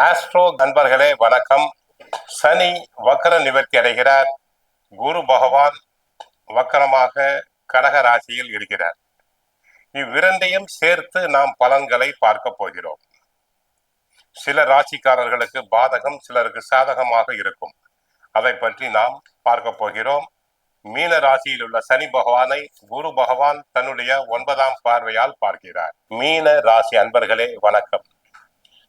Astro நண்பர்களே வணக்கம். சனி வக்கர நிவர்த்தி அடைகிறார். குரு பகவான் வக்கரமாக கடக ராசியில் இருக்கிறார். இவ்விரண்டையும் சேர்த்து நாம் பலன்களை பார்க்க போகிறோம். சில ராசிக்காரர்களுக்கு பாதகம் சிலருக்கு சாதகமாக இருக்கும். அதை பற்றி நாம் பார்க்க போகிறோம். மீன ராசியில் உள்ள சனி பகவானை குரு பகவான் தன்னுடைய ஒன்பதாம் பார்வையால் பார்க்கிறார். மீன ராசி அன்பர்களே வணக்கம்.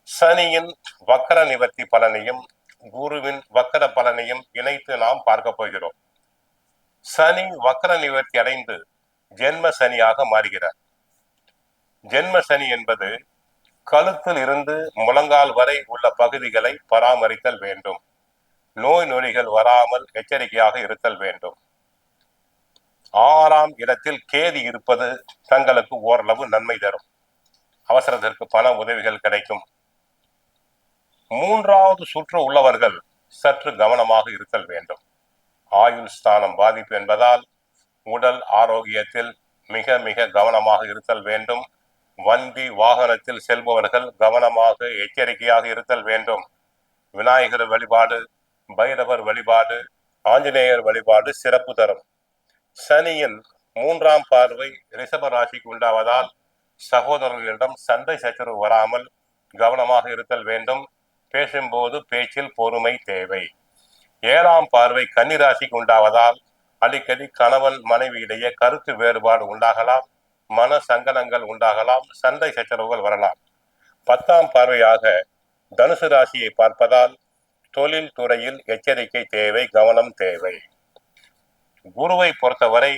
சனியின் வக்கர நிவர்த்தி பலனையும் குருவின் வக்கர பலனையும் இணைத்து நாம் பார்க்க போகிறோம். சனி வக்கர நிவர்த்தி அடைந்து ஜென்ம சனியாக மாறுகிறார். ஜென்ம சனி என்பது கழுத்தில் இருந்து முழங்கால் வரை உள்ள பகுதிகளை பராமரித்தல் வேண்டும். நோய் நொடிகள் வராமல் எச்சரிக்கையாக இருத்தல் வேண்டும். ஆறாம் இடத்தில் கேதி இருப்பது தங்களுக்கு ஓரளவு நன்மை தரும். அவசரத்திற்கு பண உதவிகள் கிடைக்கும். மூன்றாவது சுற்று உள்ளவர்கள் சற்று கவனமாக இருத்தல் வேண்டும். ஆயுள் ஸ்தானம் பாதிப்பு என்பதால் உடல் ஆரோக்கியத்தில் மிக மிக கவனமாக இருத்தல் வேண்டும். வண்டி வாகனத்தில் செல்பவர்கள் கவனமாக எச்சரிக்கையாக இருத்தல் வேண்டும். விநாயகர் வழிபாடு பைரவர் வழிபாடு ஆஞ்சநேயர் வழிபாடு சிறப்பு தரும். சனியின் மூன்றாம் பார்வை ரிஷப ராசிக்கு உண்டாவதால் சகோதரர்களிடம் சண்டை சச்சரவு வராமல் கவனமாக இருத்தல் வேண்டும். பேசும்போது பேச்சில் பொறுமை தேவை. ஏழாம் பார்வை கன்னிராசிக்கு உண்டாவதால் அடிக்கடி கணவன் மனைவியிடையே கருத்து வேறுபாடு உண்டாகலாம் மன சங்கடங்கள் உண்டாகலாம் சண்டை சச்சரவுகள் வரலாம். பத்தாம் பார்வையாக தனுசு ராசியை பார்ப்பதால் தொழில் துறையில் எச்சரிக்கை தேவை கவனம் தேவை. குருவை பொறுத்தவரை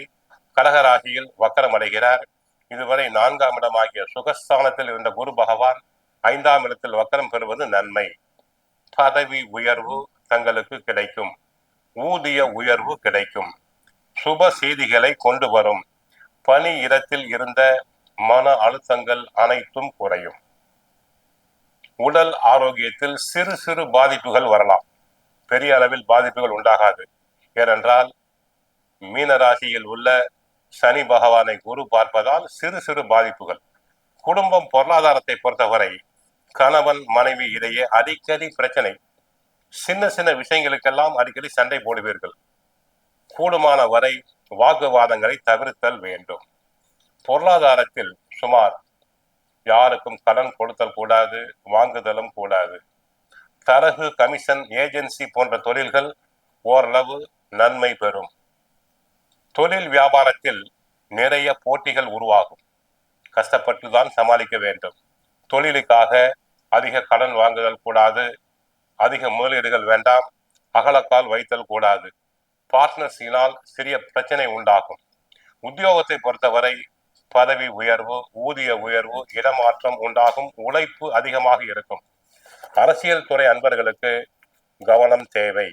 கடகராசியில் வக்கரமடைகிறார் இதுவரை நான்காம் இடமாகிய சுகஸ்தானத்தில் இருந்த குரு பகவான் ஐந்தாம் இடத்தில் வக்கரம் பெறுவது நன்மை. பதவி உயர்வு தங்களுக்கு கிடைக்கும். ஊதிய உயர்வு கிடைக்கும். சுப செய்திகளை கொண்டு வரும். பணி இடத்தில் இருந்த மன அழுத்தங்கள் அனைத்தும் குறையும். உடல் ஆரோக்கியத்தில் சிறு சிறு பாதிப்புகள் வரலாம். பெரிய அளவில் பாதிப்புகள் உண்டாகாது. ஏனென்றால் மீன ராசியில் உள்ள சனி பகவானை குரு பார்ப்பதால் சிறு சிறு பாதிப்புகள். குடும்பம் பொருளாதாரத்தை பொறுத்தவரை கணவன் மனைவி இடையே அடிக்கடி பிரச்சனை. சின்ன சின்ன விஷயங்களுக்கெல்லாம் அடிக்கடி சண்டை போடுவீர்கள். கூடுமான வரை வாக்குவாதங்களை தவிர்த்தல் வேண்டும். பொருளாதாரத்தில் சுமார் யாருக்கும் கடன் கொடுத்தல் கூடாது வாங்குதலும் கூடாது. தரகு கமிஷன் ஏஜென்சி போன்ற தொழில்கள் ஓரளவு நன்மை பெறும். தொழில் வியாபாரத்தில் நிறைய போட்டிகள் உருவாகும். கஷ்டப்பட்டு தான் சமாளிக்க வேண்டும். தொழிலுக்காக அதிக கடன் வாங்குதல் கூடாது அதிக முதலீடுகள் வேண்டாம் அகலக்கால் வைத்தல் கூடாது. பார்ட்னர்ஸினால் சிறிய பிரச்சனை உண்டாகும். உத்தியோகத்தை பொறுத்தவரை பதவி உயர்வு ஊதிய உயர்வு இடமாற்றம் உண்டாகும் உழைப்பு அதிகமாக இருக்கும். அரசியல் துறை அன்பர்களுக்கு கவனம் தேவை.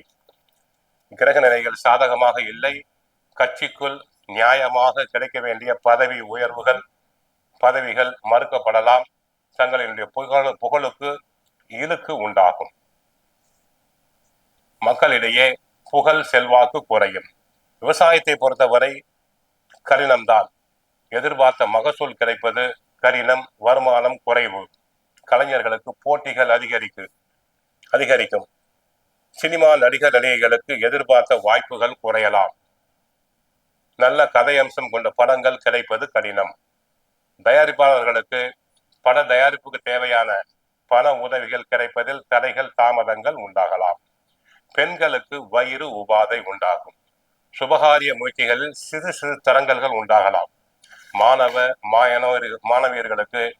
கிரக நிலைகள் சாதகமாக இல்லை. கட்சிக்குள் நியாயமாக கிடைக்க வேண்டிய பதவி உயர்வுகள் பதவிகள் மறுக்கப்படலாம். தங்களினுடைய புகழ் புகழுக்கு இழுக்கு உண்டாகும். மக்களிடையே புகழ் செல்வாக்கு குறையும். விவசாயத்தை பொறுத்தவரை கடினம்தான். எதிர்பார்த்த மகசூல் கிடைப்பது கடினம் வருமானம் குறைவு. கலைஞர்களுக்கு போட்டிகள் அதிகரிக்கு அதிகரிக்கும். சினிமா நடிகர் நடிகைகளுக்கு எதிர்பார்த்த வாய்ப்புகள் குறையலாம். நல்ல கதையம்சம் கொண்ட படங்கள் கிடைப்பது கடினம். தயாரிப்பாளர்களுக்கு பட தயாரிப்புக்கு தேவையான பல உதவிகள் கிடைப்பதில் தடைகள் தாமதங்கள் உண்டாகலாம். பெண்களுக்கு வயிறு உபாதை உண்டாகும். சுபகாரிய முயற்சிகளில் சிறு சிறு தரங்கல்கள் உண்டாகலாம். மாணவ மாணவர் மாணவியர்களுக்கு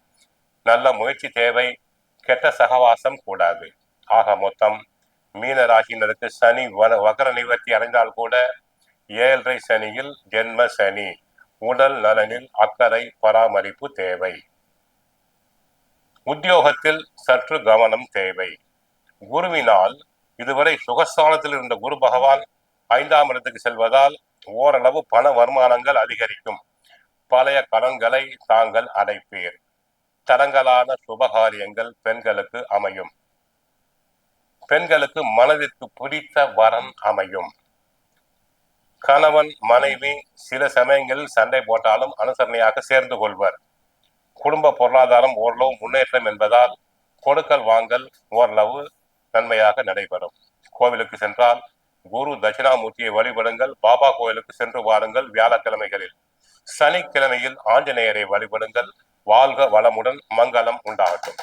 நல்ல முயற்சி தேவை கெட்ட சகவாசம் கூடாது. ஆக மொத்தம் மீன ராசியினருக்கு சனி வகர நிவர்த்தி அடைந்தால் கூட ஏழரை சனியில் ஜென்ம சனி. உடல் நலனில் அக்கறை பராமரிப்பு தேவை. உத்தியோகத்தில் சற்று கவனம் தேவை. குருவினால் இதுவரை சுகஸ்தானத்தில் இருந்த குரு பகவான் ஐந்தாம் இடத்துக்கு செல்வதால் ஓரளவு பண வருமானங்கள் அதிகரிக்கும். பழைய கடன்களை தாங்கள் அடைப்பீர். தரங்களான சுபகாரியங்கள் பெண்களுக்கு அமையும். பெண்களுக்கு மனதிற்கு பிடித்த வரம் அமையும். கணவன் மனைவி சில சமயங்களில் சண்டை போட்டாலும் அனுசரணையாக சேர்ந்து கொள்வர். குடும்ப பொருளாதாரம் ஓரளவு முன்னேற்றம் என்பதால் கொடுக்கல் வாங்கல் ஓரளவு நன்மையாக நடைபெறும். கோவிலுக்கு சென்றால் குரு தட்சிணாமூர்த்தியை வழிபடுங்கள் பாபா கோயிலுக்கு சென்று வாருங்கள் வியாழக்கிழமைகளில். சனிக்கிழமையில் ஆஞ்சநேயரை வழிபடுங்கள் வாழ்க வளமுடன் மங்களம் உண்டாகட்டும்.